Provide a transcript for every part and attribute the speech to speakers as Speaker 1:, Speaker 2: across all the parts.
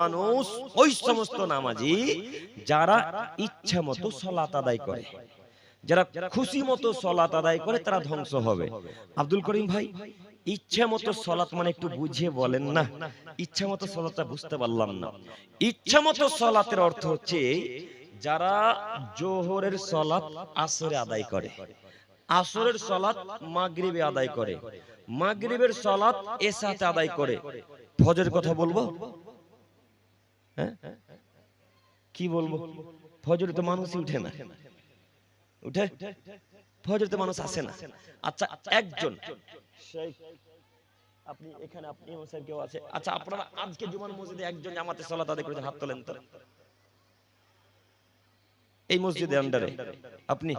Speaker 1: মানুষ ওই সমস্ত নামাজি যারা ইচ্ছা মতো সলাত আদায় করে। যারা খুশি মতো সলাত আদায় করে, তারা ধ্বংস হবে। আব্দুল করিম ভাই, ইচ্ছা মতো সলাত মানে একটু বুঝিয়ে বলেন না। ইচ্ছা মতো সলাতটা বুঝতে পারলাম না। ইচ্ছা মতো সলাতের অর্থ হচ্ছে, যারা জোহরের সলাত আসরে আদায় করে, আসরের সলাত মাগরিবে আদায় করে, মাগরিবের সলাত এসাতে আদায় করে। ফজরের কথা বলব? হ্যাঁ? কি বলব? ফজরে তো মানুষই উঠে না। উঠে? ফজরে তো মানুষ আসে না। আচ্ছা একজন। আপনি এখানে আপনি ইমাম সাহেব কেউ আছে? আচ্ছা আপনারা আজকে জুমার মসজিদে একজন জামাতে সালাত আদায় করেছে হাত তোলেন তো। এই মসজিদের আন্ডারে আপনি?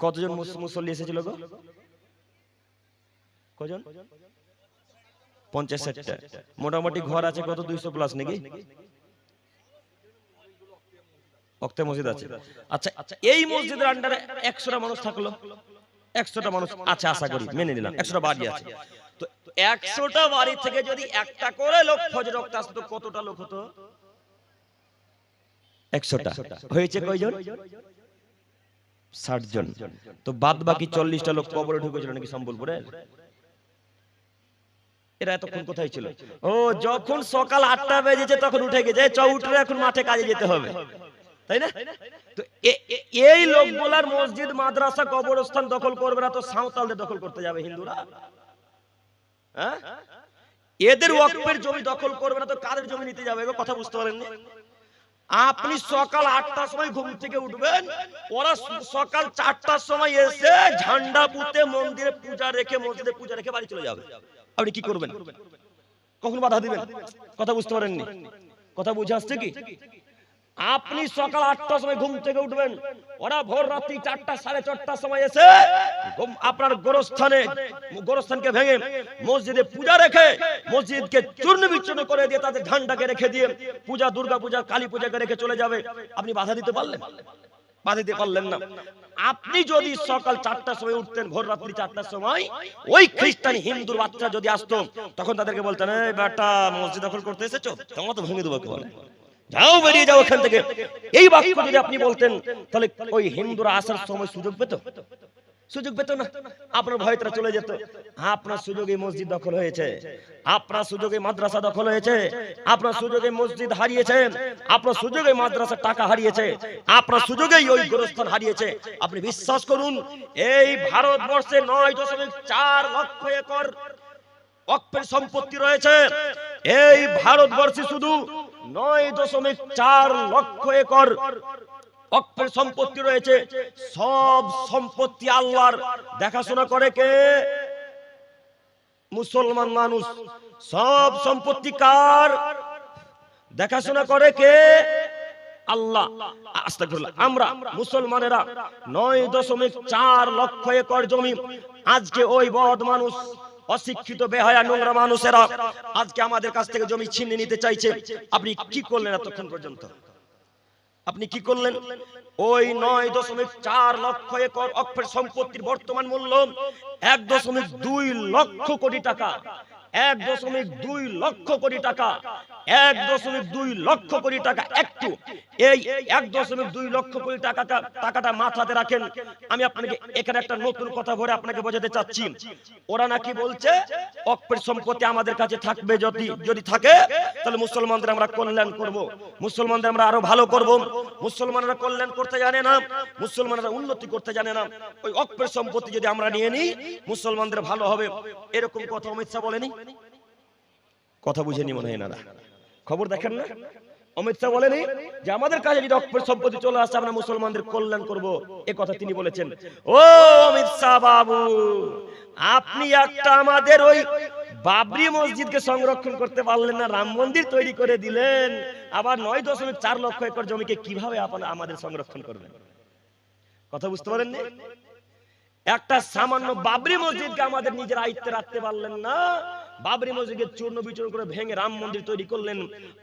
Speaker 1: কতজন মুসল্লি এসেছিল গো? কজন? পঞ্চাশ ষাটটা মোটামুটি ঘর আছে কত? দুইশো প্লাস নাকি? অক্তে মসজিদ আছে। আচ্ছা আচ্ছা এই মসজিদের আন্ডারে একশোটা মানুষ থাকল। একশোটা মানুষ আছে আশা করি মেনে নিলাম। একশোটা বাড়ি আছে। তো একশোটা বাড়ি থেকে যদি একটা করে লোক ফজর রক্ত আসতো কতটা লোক হতো? একশোটা। হয়েছে কয়জন? ষাট জন। তো বাদ বাকি চল্লিশটা লোক কবরে ঢুকেছিল নাকি সম্বলপুরে? এরা এতক্ষণ কোথায় ছিল? ও যখন সকাল আটটা বেজেছে তখন উঠে গেছে। চৌটরে এখন মাঠে কাজে যেতে হবে। তাই না? তো এই লোকগুলার মসজিদ মাদ্রাসা কবরস্থান দখল করবে না তো সাঁওতালদের দখল করতে যাবে হিন্দুরা? হ্যাঁ? এদের ওয়াকফের জমি দখল করবে না তো কাদের জমি নিতে যাবে? কথা বুঝতে পারেননি? আপনি সকাল আটটার সময় ঘুম থেকে উঠবেন। ওরা সকাল চারটার সময় এসে ঝান্ডা পুঁতে মন্দিরে পূজা রেখে মসজিদে পূজা রেখে বাড়ি চলে যাবে। আপনি কি করবেন? কখন বাধা দিবেন? কথা বুঝতে পারেননি? কথা বুঝে আসছে কি? আপনি সকাল আটটার সময় ঘুম থেকে উঠবেন। ওরা ভোর রাত্রি চারটা, সাড়ে চারটার সময় এসে আপনার গোরস্থানে, গোরস্থানকে ভেঙে মসজিদে পূজা রেখে মসজিদকে চূর্ণ বিচ্ছন্ন করে দিয়ে তাদের ঝান্ডাকে রেখে দিয়ে পূজা দুর্গা পূজা কালী পূজাকে রেখে চলে যাবে। আপনি বাধা দিতে পারলেন? বাধা দিতে পারলেন না। আপনি যদি সকাল চারটার সময় উঠতেন ভোর রাত্রি চারটার সময় ওই খ্রিস্টান হিন্দুর বাচ্চা যদি আসতো তখন তাদেরকে বলতেন এই বেটা মসজিদ দখল করতে এসেছ? তোমার তো ভেঙে দেবো বলে যাও বেরিয়ে যাও এখান থেকে। এই বাক্য যদি আপনি বলতেন তাহলে ওই হিন্দুরা আসার সময় সুযোগ পেত। সুযোগ পেত না। আপনার ভয়তরা চলে যেত। আপনার সুযোগে মসজিদ দখল হয়েছে। আপনার সুযোগে মাদ্রাসা দখল হয়েছে। আপনার সুযোগে মসজিদ হারিয়েছে। আপনার সুযোগে মাদ্রাসা টাকা হারিয়েছে। আপনার সুযোগেই ওই গোরস্থান হারিয়েছে। আপনি বিশ্বাস করুন, এই ভারতবর্ষে নয় দশমিক চার লক্ষ একর অক্ষের সম্পত্তি রয়েছে। এই ভারতবর্ষে শুধু নয় দশমিক চার লক্ষ একর অক্ষের সম্পত্তি রয়েছে। সব সম্পত্তি আল্লাহর দেখাশোনা করে কে? মুসলমান মানুষ। সব সম্পত্তি কার? দেখাশোনা করে কে? আল্লাহ। আমরা মুসলমানেরা নয় দশমিক চার লক্ষ একর জমি। আজকে ওই বদ মানুষ, অশিক্ষিত, বেহায়া, নোংরা মানুষেরা আজকে আমাদের কাছ থেকে জমি ছিনিয়ে নিতে চাইছে। আপনি কি করলেন এতক্ষণ পর্যন্ত? আপনি কি করলেন? ওই নয় দশমিক চার লক্ষ একর অক্ষের সম্পত্তির বর্তমান মূল্য এক দশমিক দুই লক্ষ কোটি টাকা। এক দশমিক দুই লক্ষ কোটি টাকা, এক দশমিক দুই লক্ষ কোটি টাকা একটু। এই এক দশমিক দুই লক্ষ কোটি টাকা টাকাটা মাথাতে রাখেন। আমি আপনাকে এখানে একটা নতুন কথা ভরে আপনাকে বোঝাতে চাচ্ছি। ওরা নাকি বলছে অক্ষের সম্পত্তি আমাদের কাছে থাকবে যদি যদি থাকে, তাহলে মুসলমানদের আমরা কল্যাণ করব। মুসলমানদের আমরা আরও ভালো করব। মুসলমানরা কল্যাণ করতে জানে না, মুসলমানরা উন্নতি করতে জানে না। ওই অক্ষের সম্পত্তি যদি আমরা নিয়ে নিই, মুসলমানদের ভালো হবে। এরকম কথা অমিত শাহ বলেনি? কথা বুঝেনি মনে হয় না খবর দেখেন না? অমিত শাহ বলেনি যে আমাদের কাছে যদি অক্ষের সম্পত্তি চলে আসে আমরা মুসলমানদের কল্যাণ করব। এ কথা তিনি বলেছেন। ও অমিত শাহ বাবু আপনি একটা আমাদের ওই বাবরি মসজিদকে সংরক্ষণ করতে পারলেন না রাম মন্দির তৈরি করে দিলেন। আবার নয় দশমিক চার লক্ষ একর জমিকে কীভাবে আপনারা আমাদের সংরক্ষণ করবেন? কথা বুঝতে পারেননি? একটা সামান্য বাবরি মসজিদকে আমাদের নিজের আয়ত্তে রাখতে পারলেন না। বাবরি মসজিদকে চূর্ণ বিচূর্ণ করে ভেঙে রাম মন্দির তৈরি করলেন।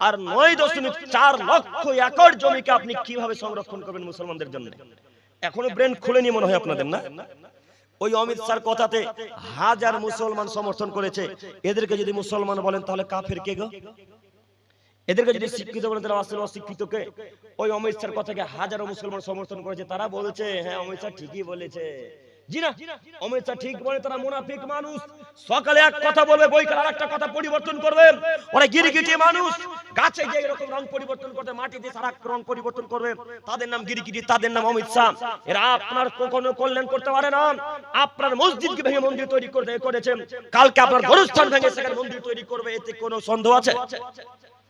Speaker 1: আর নয় দশমিক চার লক্ষ একর জমিকে আপনি কীভাবে সংরক্ষণ করবেন মুসলমানদের জন্য? এখনও ব্রেন খুলেনি মনে হয় আপনাদের না? ওই অমিত শাহর কথাতে হাজার মুসলমান সমর্থন করেছে। এদেরকে যদি মুসলমান বলেন তাহলে কাফের কে গো? এদেরকে যদি শিক্ষিত বলে তারা আসলে অশিক্ষিতকে ওই অমিত স্যার কথাকে হাজারো মুসলমান সমর্থন করেছে। তারা বলেছে হ্যাঁ অমিত স্যার ঠিকই বলেছে। আপনার কখনো মসজিদকে ভেঙে মন্দির তৈরি করতে কালকে আপনার গরুস্থান ভেঙে সেখানে মন্দির তৈরি করবে, এতে কোনো সন্দেহ আছে?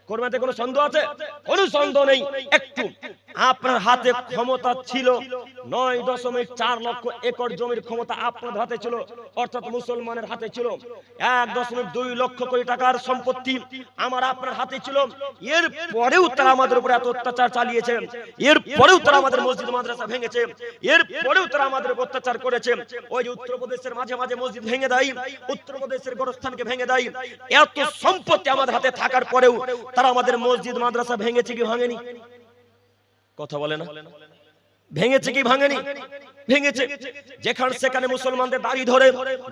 Speaker 1: করবে কোনো সন্দেহ আছে? কোনো সন্দেহ নেই। একটু আপনার হাতে ক্ষমতা ছিল নয় দশমিক চার লক্ষ একর জমির ক্ষমতা আপনার হাতে ছিল, অর্থাৎ মুসলমানের হাতে ছিল। এক দশমিক দুই লক্ষ কোটি টাকার সম্পত্তি আমার আপনার হাতে ছিল। এর পরেও তারা আমাদের উপরে এত অত্যাচার চালিয়েছে। এর পরেও তারা আমাদের মসজিদ মাদ্রাসা ভেঙেছে। এর পরেও তারা আমাদের উপর অত্যাচার করেছে। ওই যে উত্তরপ্রদেশের মাঝে মাঝে মসজিদ ভেঙে দেয়, উত্তরপ্রদেশের গোরস্থানকে ভেঙে দেয়। এত সম্পত্তি আমাদের হাতে থাকার পরেও তারা আমাদের মসজিদ মাদ্রাসা ভেঙেছে কি ভাঙেনি? কথা বলে না? ভেঙেছে কি ভাঙেনি? ভেঙেছে। যেখানে সেখানে মুসলমানদের দাড়ি ধরে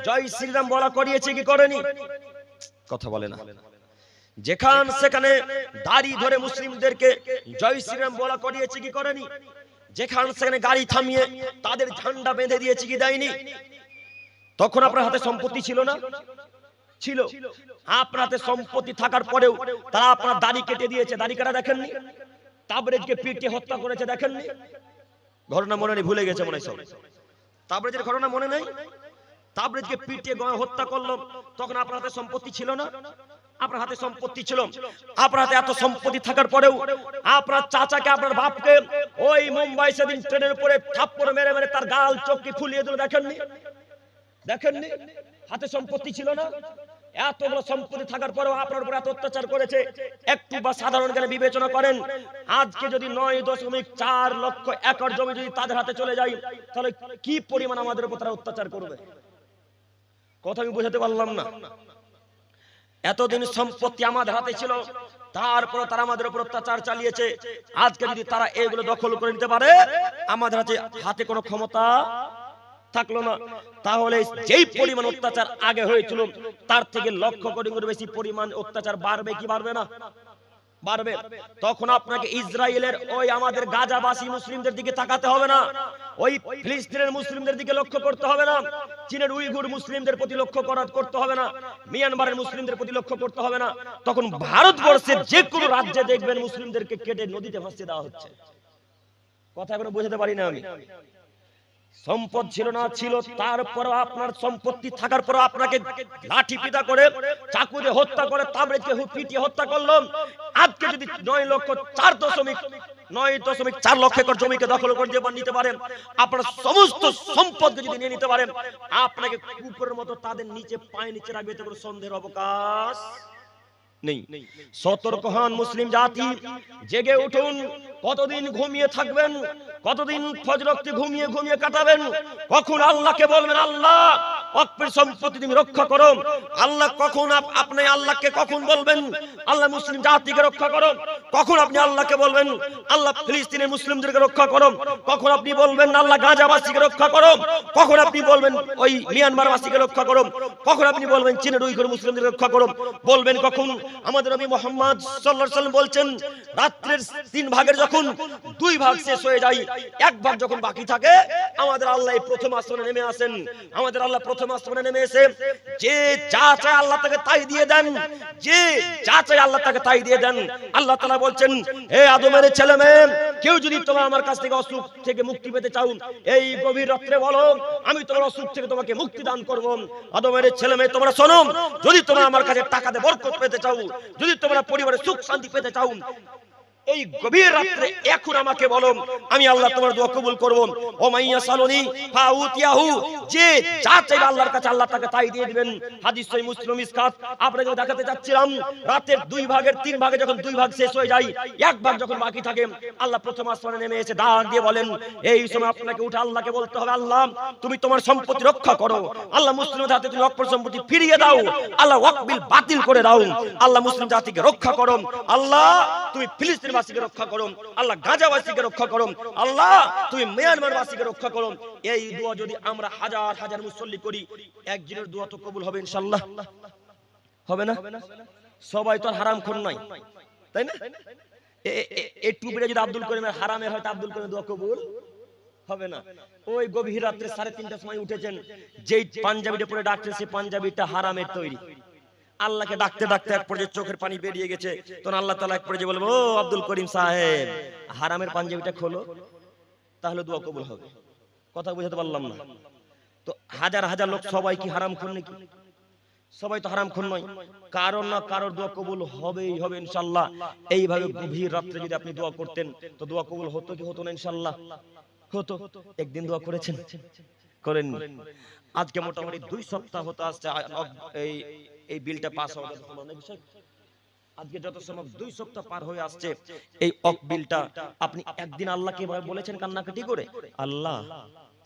Speaker 1: জয় শ্রীরাম বলা করিয়েছে কি করেনি? কথা বলে না। যেখান সেখানে দাড়ি ধরে মুসলিমদেরকে জয় শ্রীরাম বলা করিয়েছে কি করেনি? যেখান সেখানে গাড়ি থামিয়ে তাদের ঝান্ডা বেঁধে দিয়েছে কি দেয়নি? তখন আপনার হাতে সম্পত্তি ছিল না? ছিল। আপনার হাতে সম্পত্তি থাকার পরেও তারা আপনার দাড়ি কেটে দিয়েছে। দাড়ি কাটা দেখেননি? তাবরেজকে পিটে হত্যা করেছে, দেখেননি? ঘটনা মনে নেই, ভুলে গেছে মনে হয় তাবরেজের ঘটনা মনে নেই? তাবরেজকে পিটিয়ে হত্যা করল, তখন আপনার হাতে সম্পত্তি ছিল না? আপনার হাতে সম্পত্তি ছিল। আপনার হাতে এত সম্পত্তি থাকার পরেও আপনার চাচাকে, আপনার বাপকে ওই মুম্বাই সেদিন ট্রেনের উপরে থাপ্পড় মেরে মেরে তার গাল চোখকে ফুলিয়ে দিল, দেখেননি? দেখেননি? হাতে সম্পত্তি ছিল না? এতগুলো সম্পত্তি থাকার পরেও আপনার উপর এত অত্যাচার করেছে, একটু বা সাধারণ জ্ঞানে বিবেচনা করেন। আজকে যদি নয় দশমিক চার লক্ষ একর জমি যদি তাদের হাতে চলে যায়, তাহলে কি পরিমাণ আমাদের উপর তারা অত্যাচার করবে? কথা আমি বোঝাতে পারলাম না। এতদিন সম্পত্তি আমাদের হাতে ছিল তারপর তারা আমাদের উপর অত্যাচার চালিয়েছে। আজকে যদি তারা এগুলো দখল করে নিতে পারে, আমাদের হাতে হাতে কোনো ক্ষমতা থাকল না। তাহলে যেই পরিমাণ অত্যাচার আগে হয়েছিল, তার থেকে লক্ষ কোটি গুণ বেশি পরিমাণ অত্যাচার বাড়বে কি বাড়বে না? বাড়বে। তখন আপনাকে ইসরায়েলের ওই আমাদের গাজাবাসী মুসলিমদের দিকে তাকাতে হবে না। ওই ফিলিস্তিনের মুসলিমদের দিকে লক্ষ্য করতে হবে না। চীনের উইগুর মুসলিমদের প্রতি লক্ষ্য করা করতে হবে না। মিয়ানমারের মুসলিমদের প্রতি লক্ষ্য করতে হবে না। তখন ভারতবর্ষের যে কোনো রাজ্যে দেখবেন মুসলিমদেরকে কেটে নদীতে ভাসিয়ে দেওয়া হচ্ছে। কথা এখনও বোঝাতে পারি না আমি। সম্পদ ছিল না, ছিল তারপর আপনার সম্পত্তি থাকার পর আপনাকে লাঠি পিটা করে চাকু দিয়ে হত্যা করে তাবড়েকে পিটিয়ে হত্যা করল। আজকে যদি নয় লক্ষ চার দশমিক, নয় দশমিক চার লক্ষ একর জমিকে দখল করে দিয়ে নিতে পারেন, আপনার সমস্ত সম্পদকে যদি নিয়ে নিতে পারেন, আপনাকে কুকুরের মতো তাদের নিচে পায়ে নিচে রাখবে, এতে সন্দেহের অবকাশ নেই। সতর্ক হন মুসলিম জাতি জেগে উঠুন কতদিন ঘুমিয়ে থাকবেন কতদিন ফজরক্তি ঘুমিয়ে ঘুমিয়ে কাটাবেন কখন আল্লাহকে বলবেন আল্লাহ অক্পের সম্পত্তি তুমি রক্ষা করো। আল্লাহ কখন আপনি আল্লাহকে কখন বলবেন? আল্লাহ মুসলিম জাতিকে রক্ষা করো। কখন আপনি আল্লাহকে বলবেন? আল্লাহ ফিলিস্তিনের মুসলিমদেরকে রক্ষা করো। কখন আপনি বলবেন আল্লাহ গাজাবাসীকে রক্ষা করো? কখন আপনি বলবেন ওই মিয়ানমার বাসীকে রক্ষা করো? কখন আপনি বলবেন চীনের উইঘুর মুসলিমদের রক্ষা করো? বলবেন কখন আমাদের নবী মোহাম্মদ সাল্লাল্লাহু আলাইহি সাল্লাম বলছেন, রাত্রের তিন ভাগের যখন দুই ভাগ শেষ হয়ে যায়, এক ভাগ যখন বাকি থাকে, আমাদের আল্লাহ প্রথম আসমানে নেমে আসেন। আমাদের আল্লাহ প্রথম আসমানে নেমে এসে, যে যা চায় আল্লাহ তাকে তাই দিয়ে দেন, যে যা চায় আল্লাহ তাকে তাই দিয়ে দেন। আল্লাহ তাআলা বলছেন, হে আদমের ছেলে মেয়ে, কেউ যদি তোমার আমার কাছ থেকে অসুখ থেকে মুক্তি পেতে চাও, এই গভীর রাত্রে বলো, আমি তোমার অসুখ থেকে তোমাকে মুক্তি দান করব। আদমের ছেলে মেয়ে, তোমরা শোনো, যদি তোমরা আমার কাছে টাকাতে বরকত পেতে চাও, যদি তোমরা পরিবারে সুখ শান্তি পেতে চাও এই গভীর রাত্রে এখন আমাকে বলো আমি আল্লাহ তোমার দোয়া কবুল করব। ও মাইয়া সালনি ফাউতিয়াহু, যে যা চাইবে আল্লাহর কাছে আল্লাহ তাকে তাই দিয়ে দিবেন। হাদিস সহিহ মুসলিম ইসকাত। আপনাকে দেখাতে যাচ্ছিলাম রাতের দুই ভাগের তিন ভাগে যখন দুই ভাগ শেষ হয়ে যায়, এক ভাগ যখন বাকি থাকে, আল্লাহ প্রথম আসমানে নেমে এসে ডাক দিয়ে বলেন, এই সময় আপনাকে উঠে আল্লাহকে বলতে হবে, আল্লাহ, তুমি তোমার সম্পত্তি রক্ষা করো। আল্লাহ মুসলিম হাতে তুমি অক্ষর সম্পত্তি ফিরিয়ে দাও। আল্লাহ ওয়াকবিল বাতিল করে দাও। আল্লাহ মুসলিম জাতিকে রক্ষা করো। আল্লাহ তুমি ফিলিস্তিন বাসীকে রক্ষা করো আল্লাহ গাজাবাসীকে রক্ষা করো আল্লাহ, তুমি মিয়ানমার বাসীকে রক্ষা করো এই দোয়া যদি আমরা হাজার হাজার মুসল্লি করি, একজনের দোয়া তো কবুল হবে ইনশাআল্লাহ। হবে না? সবাই তো হারাম খুন নয়। তাই না? এই টুপিটা যদি আব্দুল করিমের হারামের হয়তো আব্দুল করিমের দোয়া কবুল হবে না। ওই গভীর রাত্রে সাড়ে তিনটার সময় উঠেছেন, যেই পাঞ্জাবিটা পরে ডাকছেন সেই পাঞ্জাবিটা হারামের তৈরি। আল্লাহকে ডাকতে ডাকতে এক পর্যায়ে চোখের পানি বেরিয়ে গেছে। তখন আল্লাহ তালা এক পর্যায়ে বলব ও আব্দুল করিম সাহেব হারামের পাঞ্জাবিটা খোলো। তাহলে দোয়া কবুল হবে। কথা বুঝাতে পারলাম না। তো হাজার হাজার লোক সবাই কি হারাম খুন নাকি? সবাই তো হারাম খুন নয়। কারণ না কারোর দোয়া কবুল হবেই হবে ইনশাল্লাহ। এইভাবে গভীর রাত্রে যদি আপনি দোয়া করতেন তো দোয়া কবুল হতো কি হতো না ইনশাল্লাহ? হতো। একদিন দোয়া করেছেন। করেন আজকে মোটামুটি দুই সপ্তাহ হতে আসছে এই এই বিলটা পাস হওয়া যত সম্ভব নাকি স্যার? আজকে যত সম্ভব দুই সপ্তাহ পার হয়ে আসছে। এই অক বিলটা আপনি একদিন আল্লাহকে এভাবে বলেছেন কান্নাকাটি করে? আল্লাহ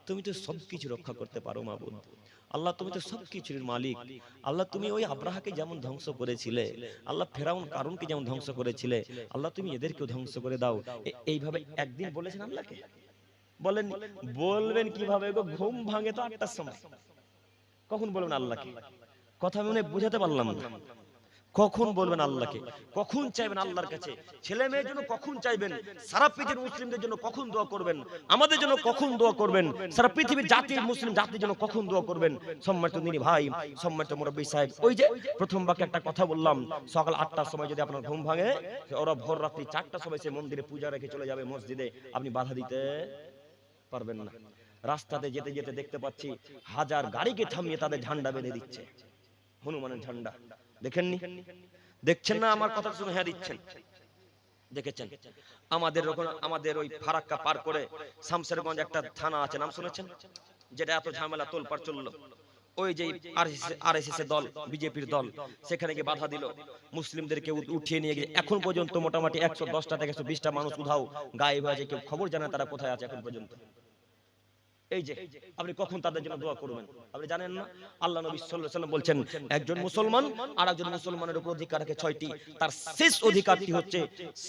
Speaker 1: তুমি তো সবকিছু রক্ষা করতে পারো মাবুদ। আল্লাহ তুমি তো সবকিছুর মালিক। আল্লাহ তুমি ওই আব্রাহাকে যেমন ধ্বংস করেছিলে আল্লাহ ফেরাউন কারণকে যেমন ধ্বংস করেছিলে আল্লাহ তুমি এদেরকেও ধ্বংস করে দাও। এইভাবে একদিন বলেছেন আল্লাহকে বলেন, বলবেন কীভাবে? ঘুম ভাঙে তো আটটার সময়। কখন বলবেন আল্লাহকে? কথা মনে বুঝাতে পারলাম না। কখন বলবেন আল্লাহকে? কখন চাইবেন আল্লাহর কাছে? ছেলে মেয়ের জন্য কখন চাইবেন? সারা পৃথিবীর মুসলিমদের জন্য কখন দোয়া করবেন? আমাদের জন্য কখন দোয়া করবেন? সারা পৃথিবীর জাতির মুসলিম জাতির জন্য কখন দোয়া করবেন? সম্মানিত দিনী ভাই, সম্মানিত মুরব্বী সাহেব, ওই যে প্রথম বাক্যে একটা কথা বললাম, সকাল আটটার সময় যদি আপনার ঘুম ভাঙে, ওরা ভোর রাত্রি চারটার সময় সে মন্দিরে পূজা রেখে চলে যাবে মসজিদে। আপনি বাধা দিতে পারবেন না। রাস্তাতে যেতে যেতে দেখতে পাচ্ছি হাজার গাড়িকে থামিয়ে তাদের ঝান্ডা বেঁধে দিচ্ছে। হনুমানের ঝান্ডা। দেখেননি? দেখছেন না? আমার কথা শুনে হ্যাঁ দিচ্ছেন। দেখেছেন? আমাদের আমাদের ওই ফারাক্কা পার করে শামসেরগঞ্জ একটা থানা আছে। নাম শুনেছেন? যেটা এত ঝামেলা তোলপাড় চলল। ওই যে আরএসএস এর দল বিজেপির দল সেখানে গিয়ে বাধা দিল। মুসলিমদেরকে উঠ- উঠিয়ে নিয়ে গিয়ে এখন পর্যন্ত মোটামুটি একশো দশটা থেকে একশো বিশটা মানুষ উধাও গায়ে হয়েছে কেউ খবর জানে তারা কোথায় আছে এখন পর্যন্ত। এই যে, আপনি কখন তাদের জন্য দোয়া করবেন? আপনি জানেন না? আল্লাহ নবী সাল্লাল্লাহু ওয়াসাল্লাম বলছেন, একজন মুসলমান আর একজন মুসলমানের উপর অধিকার আছে ছয়টি। তার শেষ অধিকারটি হচ্ছে,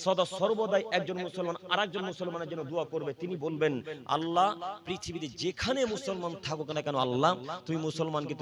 Speaker 1: সদা সর্বদাই একজন মুসলমান আর একজন মুসলমানের জন্য দোয়া করবে। তিনি বলবেন, আল্লাহ পৃথিবীতে যেখানে মুসলমান থাকুক না কেন, আল্লাহ, তুমি মুসলমানকে